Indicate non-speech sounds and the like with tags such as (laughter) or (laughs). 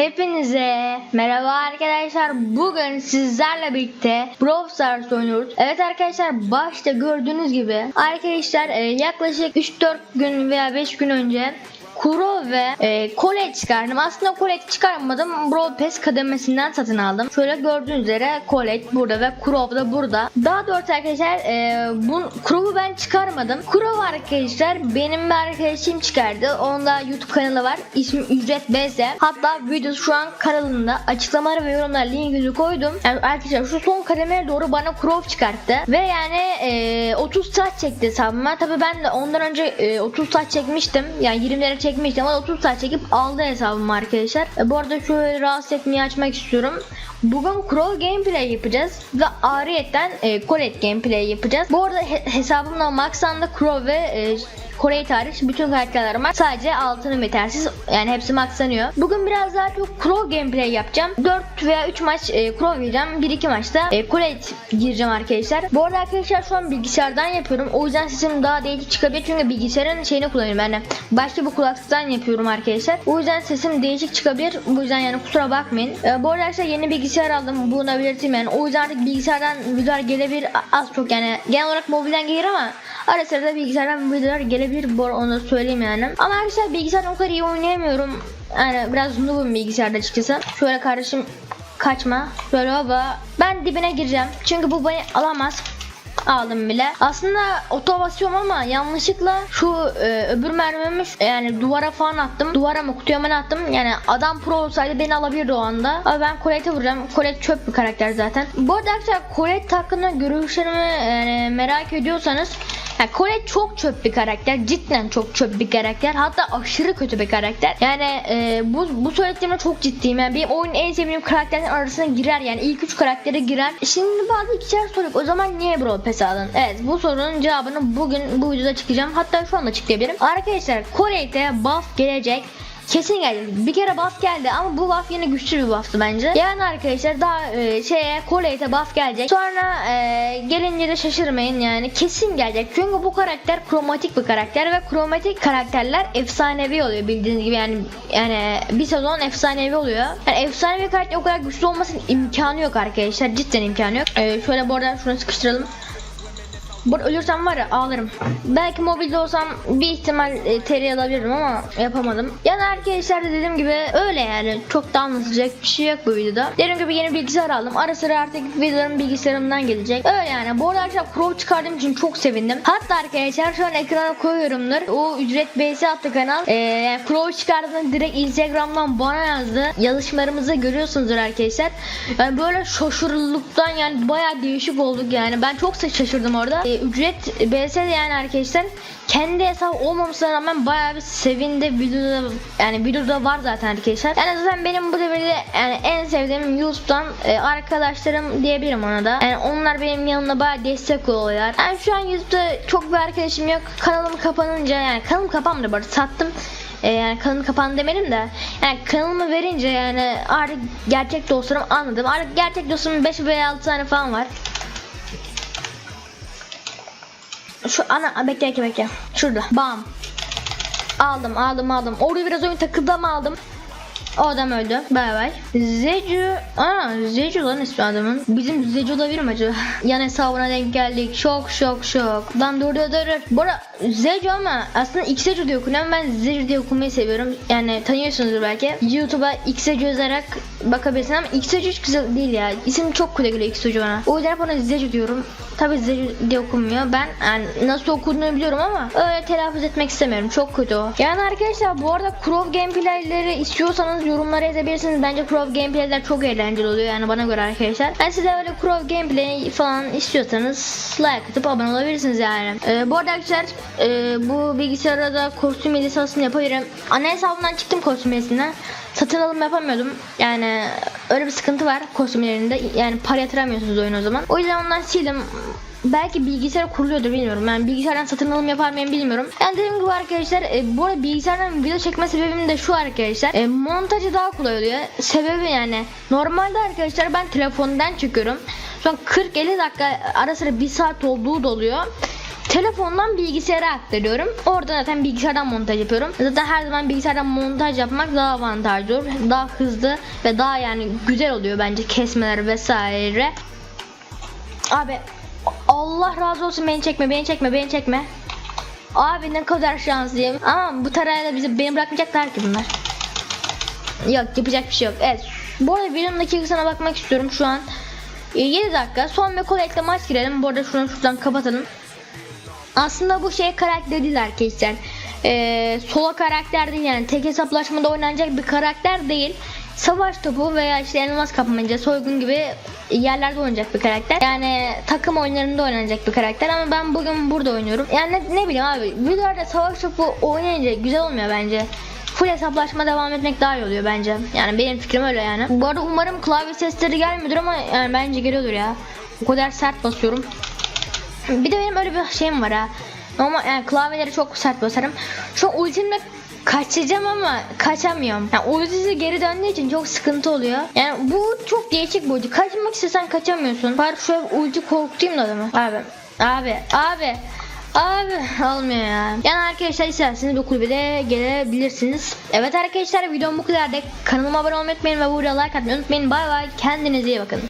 Hepinize merhaba arkadaşlar. Bugün sizlerle birlikte Brawl Stars oynuyoruz. Evet arkadaşlar başta gördüğünüz gibi arkadaşlar e, yaklaşık 3-4 gün veya 5 gün önce Kuro ve e, Colette çıkardım. Aslında Colette çıkarmadım. Brawl Pass kademesinden satın aldım. Şöyle gördüğünüz üzere Colette burada ve Kuro da burada. Daha doğrusu arkadaşlar e, bu Kuro'yu ben çıkarmadım. Kuro arkadaşlar benim bir arkadaşım çıkardı. Onda YouTube kanalı var. İsmi Ücret BZ. Hatta video şu an kanalında açıklamalara ve yorumlara linkini koydum. Yani arkadaşlar şu son kademeye doğru bana Kuro çıkarttı. Ve yani e, 30 saat çekti hesabıma. Tabi ben de ondan önce e, 30 saat çekmiştim. Yani 20 lira çekmiştim ama 30 saat çekip aldı hesabımı arkadaşlar. E, bu arada şöyle rahatsız etmeyi açmak istiyorum. Bugün Crow gameplay yapacağız ve ariyetten e, Colette gameplay yapacağız. Bu arada he- hesabımda Max'tan da Crow ve e, Kore'yi tarih bütün karakterler max sadece altının yetersiz yani hepsi maxlanıyor. Bugün biraz daha çok Crow gameplay yapacağım. 4 veya 3 maç e, Crow gireceğim. 1-2 maçta e, Colette gireceğim arkadaşlar. Bu arada arkadaşlar şu an bilgisayardan yapıyorum. O yüzden sesim daha değişik çıkabilir çünkü bilgisayarın şeyini kullanıyorum yani. Başka bir kulaklıktan yapıyorum arkadaşlar. O yüzden sesim değişik çıkabilir. Bu yüzden yani kusura bakmayın. E, bu arada arkadaşlar yeni bilgisayar aldım. Bunu belirteyim yani. O yüzden artık bilgisayardan videolar gelebilir az çok yani. Genel olarak mobilden gelir ama ara sıra da bilgisayardan videolar gelebilir. Bu onu söyleyeyim yani. Ama arkadaşlar bilgisayardan o kadar iyi oynayamıyorum. Yani biraz noobum bilgisayarda açıkçası. Şöyle kardeşim kaçma. Şöyle baba. Ben dibine gireceğim. Çünkü bu beni alamaz. Aldım bile. Aslında oto basıyorum ama yanlışlıkla şu e, öbür mermimi yani duvara falan attım. Duvara mı kutuya mı attım? Yani adam pro olsaydı beni alabilirdi o anda. Ama ben Colette'e vuracağım. Colette çöp bir karakter zaten. Bu arada arkadaşlar Colette hakkında görüşlerimi yani merak ediyorsanız yani Colette çok çöp bir karakter. Cidden çok çöp bir karakter. Hatta aşırı kötü bir karakter. Yani e, bu, bu söylediğimde çok ciddiyim. Yani benim oyunun en sevdiğim karakterlerin arasına girer. Yani ilk üç karaktere girer. Şimdi bazı kişiler soruyor. O zaman niye Brawl Pass aldın? Evet bu sorunun cevabını bugün bu videoda çıkacağım. Hatta şu anda açıklayabilirim. Arkadaşlar Colette'e buff gelecek. Kesin geldi. Bir kere buff geldi ama bu buff yine güçlü bir buff'tı bence. Yani arkadaşlar daha e, şeye Colette'e buff gelecek. Sonra e, gelince de şaşırmayın yani kesin gelecek. Çünkü bu karakter kromatik bir karakter ve kromatik karakterler efsanevi oluyor bildiğiniz gibi yani yani bir sezon efsanevi oluyor. Yani efsanevi karakter o kadar güçlü olmasının imkanı yok arkadaşlar. Cidden imkanı yok. E, şöyle bu şunu sıkıştıralım. Bu arada ölürsem var ya ağlarım. Belki mobilde olsam bir ihtimal e, TR alabilirim ama yapamadım. Yani arkadaşlar da dediğim gibi öyle yani. Çok da anlatacak bir şey yok bu videoda. Dediğim gibi yeni bilgisayar aldım. Ara sıra artık videolarım bilgisayarımdan gelecek. Öyle yani. Bu arada arkadaşlar Crow çıkardığım için çok sevindim. Hatta arkadaşlar şu an ekrana koyuyorumdur. O ücret BS attı kanal. Ee, yani Crow çıkardığında direkt Instagram'dan bana yazdı. Yazışmalarımızı görüyorsunuzdur arkadaşlar. Yani böyle şaşırılıktan yani bayağı değişik olduk yani. Ben çok şaşırdım orada. Ee, ücret BS de yani arkadaşlar kendi hesap olmamasına rağmen bayağı bir sevindi videoda yani videoda var zaten arkadaşlar. Yani zaten benim bu devirde yani en sevdiğim YouTube'dan e, arkadaşlarım diyebilirim ona da. Yani onlar benim yanımda bayağı destek oluyorlar. Yani şu an YouTube'da çok bir arkadaşım yok. Kanalım kapanınca yani kanalım kapanmadı arada sattım. E, yani kanalım kapandı demedim de yani kanalımı verince yani artık gerçek dostlarım anladım. Artık gerçek dostum 5 veya 6 tane falan var. Şu ana bekle bekle bekle. Şurada. Bam. Aldım aldım aldım. Orada biraz oyun takıldı ama aldım. O adam öldü. Bay bay. Zecu. Aa Zecu lan ismi adamın. Bizim Zecu olabilir mi acaba? (laughs) Yan hesabına denk geldik. Şok şok şok. Lan dur dur dur. arada Zecu ama aslında Xecu diye okunuyor. Ben Zecu diye okumayı seviyorum. Yani tanıyorsunuzdur belki. YouTube'a Xecu yazarak bakabilirsin ama Xecu hiç güzel değil ya. İsim çok kule geliyor Xecu bana. O yüzden ona Zecu diyorum. Tabi Zecu diye okunmuyor. Ben yani nasıl okunduğunu biliyorum ama öyle telaffuz etmek istemiyorum. Çok kötü o. Yani arkadaşlar bu arada Crow gameplayleri istiyorsanız yorumlara yazabilirsiniz. Bence Crow gameplayler çok eğlenceli oluyor yani bana göre arkadaşlar. Yani siz de öyle Crow gameplay falan istiyorsanız like atıp abone olabilirsiniz yani. Ee, bu arada arkadaşlar e, bu bilgisayara da kostüm edisasını yapabilirim. Ana hesabından çıktım kostüm edisinden. Satın alım yapamıyordum. Yani öyle bir sıkıntı var kostümlerinde. Yani para yatıramıyorsunuz oyun o zaman. O yüzden ondan sildim belki bilgisayar kuruluyordur bilmiyorum. Yani bilgisayardan satın alım yapar mıyım bilmiyorum. Yani dediğim gibi arkadaşlar e, bu arada bilgisayardan video çekme sebebim de şu arkadaşlar. E, montajı daha kolay oluyor. Sebebi yani normalde arkadaşlar ben telefondan çekiyorum. An 40-50 dakika ara sıra 1 saat olduğu da oluyor. Telefondan bilgisayara aktarıyorum. Orada zaten bilgisayardan montaj yapıyorum. Zaten her zaman bilgisayardan montaj yapmak daha avantajlı olur. Daha hızlı ve daha yani güzel oluyor bence kesmeler vesaire. Abi Allah razı olsun beni çekme beni çekme beni çekme. Abi ne kadar şanslıyım. Ama bu tarayla bizi beni bırakmayacaklar ki bunlar. Yok yapacak bir şey yok. Evet. Bu arada videonun dakikasına bakmak istiyorum şu an. E, 7 dakika. Son ve kolekte maç girelim. Bu arada şunu şuradan kapatalım. Aslında bu şey karakter değil arkadaşlar. Ee, solo karakter değil yani tek hesaplaşmada oynanacak bir karakter değil. Savaş topu veya işte elmas kapmaca, soygun gibi yerlerde oynayacak bir karakter. Yani takım oyunlarında oynanacak bir karakter ama ben bugün burada oynuyorum. Yani ne, ne bileyim abi videolarda savaş topu oynayınca güzel olmuyor bence. Full hesaplaşma devam etmek daha iyi oluyor bence. Yani benim fikrim öyle yani. Bu arada umarım klavye sesleri gelmiyordur ama yani bence geliyordur ya. O kadar sert basıyorum. Bir de benim öyle bir şeyim var ha. Ama yani klavyeleri çok sert basarım. Şu ultimle kaçacağım ama kaçamıyorum. Yani ultisi geri döndüğü için çok sıkıntı oluyor. Yani bu çok değişik bir ulti. Kaçmak istesen kaçamıyorsun. Bari şu ulti korkutayım da adamı. Abi. Abi. Abi. Abi (laughs) olmuyor ya. Yani arkadaşlar isterseniz bu kulübe de gelebilirsiniz. Evet arkadaşlar videom bu kadar. Kanalıma abone olmayı unutmayın ve bu videoya like atmayı unutmayın. Bay bay. Kendinize iyi bakın.